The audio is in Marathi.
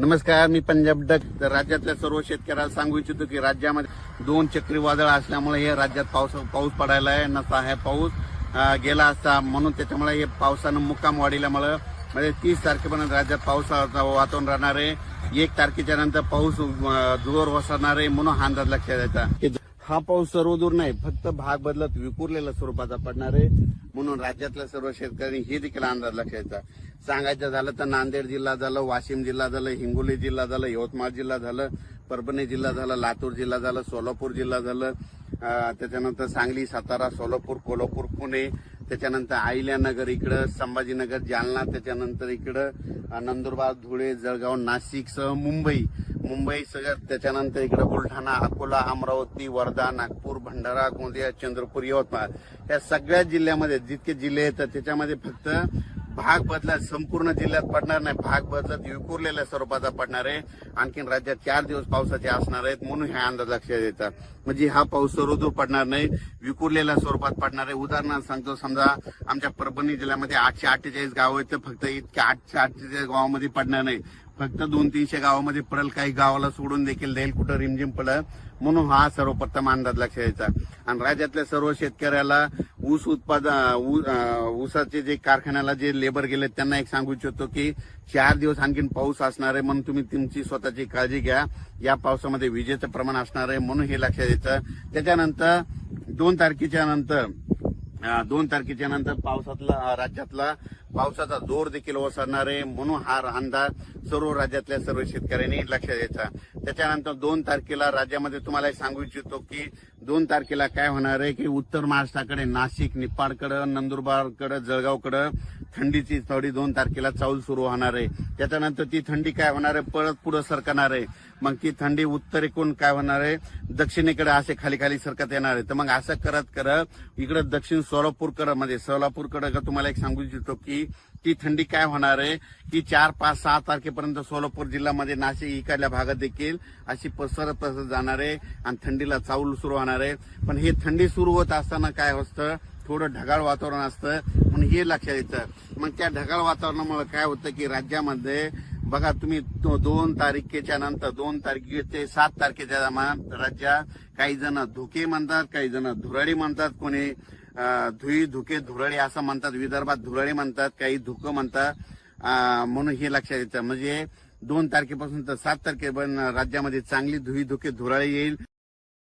नमस्कार मी पंजाब डक. राज्यातल्या सर्व शेतकऱ्याला सांगू इच्छितो की राज्यामध्ये दोन चक्रीवादळ असल्यामुळे हे राज्यात पाऊस पाऊस पडायला आहे नसा आहे पाऊस. गेला असता म्हणून त्याच्यामुळे हे पावसानं मुक्काम वाढल्यामुळं म्हणजे तीस तारखेपर्यंत राज्यात पावसाचं वातावरण राहणार आहे. एक तारखेच्या नंतर पाऊस जोर वसरणार आहे म्हणून हा अंदाज लक्षात द्यायचा हा पाऊस सर्वदूर नाही फक्त भाग बदलत विखुरलेल्या स्वरूपाचा पडणार आहे. म्हणून राज्यातल्या सर्व शेतकऱ्यांनी हे देखील अंदाज लक्षायचा सांगायचं झालं तर नांदेड जिल्हा झालं वाशिम जिल्हा झालं हिंगोली जिल्हा झालं यवतमाळ जिल्हा झालं परभणी जिल्हा झाला लातूर जिल्हा झाला सोलापूर जिल्हा झालं. त्याच्यानंतर सांगली सातारा सोलापूर कोल्हापूर पुणे. त्याच्यानंतर अहिल्यानगर इकडं संभाजीनगर जालना त्याच्यानंतर इकडं नंदुरबार धुळे जळगाव नाशिकसह मुंबई. मुंबई सगळ्यात त्याच्यानंतर इकडं बुलढाणा अकोला अमरावती वर्धा नागपूर भंडारा गोंदिया चंद्रपूर यवतमाळ. या सगळ्या जिल्ह्यामध्ये जितके जिल्हे येतात त्याच्यामध्ये फक्त भाग बदलत संपूर्ण जिल्ह्यात पडणार नाही. भाग बदलत विखुरलेल्या स्वरूपाचा पडणार आहे. आणखीन राज्यात चार दिवस पावसाचे असणार आहेत म्हणून ह्या अंदाज लक्षात येतात. म्हणजे हा पाऊस सर्वदूर पडणार नाही. विखुरलेल्या स्वरूपात पडणार आहे. उदाहरणार्थ सांगतो समजा आमच्या परभणी जिल्ह्यामध्ये आठशे अठ्ठेचाळीस गाव आहेत तर फक्त इतक्या आठशे अठ्ठेचाळीस गावामध्ये पडणार नाही. फक्त दोन तीनशे गावामध्ये पडेल काही गावाला सोडून देखील देईल कुठं रिमझिम पडेल. म्हणून हा सर्वप्रथम अंदाज लक्षात यायचा आणि राज्यातल्या सर्व शेतकऱ्याला ऊस उत्पादन ऊसाचे जे कारखान्याला जे लेबर गेले त्यांना एक सांगू इच्छितो की चार दिवस आणखीन पाऊस असणार आहे म्हणून तुम्ही तुमची स्वतःची काळजी घ्या. या पावसामध्ये विजेचं प्रमाण असणार आहे म्हणून हे लक्षात यायचं त्याच्यानंतर दोन तारखेच्या नंतर दोन तारखेच्या नंतर पावसातला राज्यातला पावसाचा जोर देखील ओसरणार आहे म्हणून हा अंदाज सर्व राज्यातल्या सर्व शेतकऱ्यांनी लक्षात द्यायचा. त्याच्यानंतर दोन तारखेला राज्यामध्ये तुम्हाला सांगू इच्छितो की दोन तारखेला काय होणार आहे की उत्तर महाराष्ट्राकडे नाशिक निप्पाडकडं नंदुरबारकडं जळगावकडं थंडीची थोडी दोन तारखेला चाऊल सुरू होणार आहे. त्याच्यानंतर ती थंडी काय होणार आहे? परत पुढे सरकणार आहे. मग ती थंडी उत्तरेकडून काय होणार आहे? दक्षिणेकडे असे खाली खाली सरकत येणार आहे. तर मग असं करत करत इकडे दक्षिण सोलापूरकडे म्हणजे सोलापूरकडे का तुम्हाला एक सांगू इच्छितो की ती थंडी काय होणार आहे? की चार पाच सहा तारखेपर्यंत सोलापूर जिल्ह्यामध्ये नाशिक इकडल्या भागात देखील अशी पसरत पसरत जाणार आहे आणि थंडीला चाऊल सुरू होणार आहे. पण हे थंडी सुरू होत असताना काय असतं? थोडं ढगाळ वातावरण असतं म्हणून हे लक्षात येतं मग त्या ढगाळ वातावरणामुळे काय होतं की राज्यामध्ये बघा तुम्ही तो दोन तारखेच्या नंतर दोन तारखेचे सात तारखेच्या दरम्यान राज्यात काही जण धुके म्हणतात काही जण धुराळी म्हणतात कोणी धुई धुके धुराळी असं म्हणतात विदर्भात धुराळी म्हणतात काही धुकं म्हणतात. म्हणून हे लक्षात येतं म्हणजे दोन तारखेपासून तर सात तारखेपर्यंत राज्यामध्ये चांगली धुई धुके धुराळी येईल.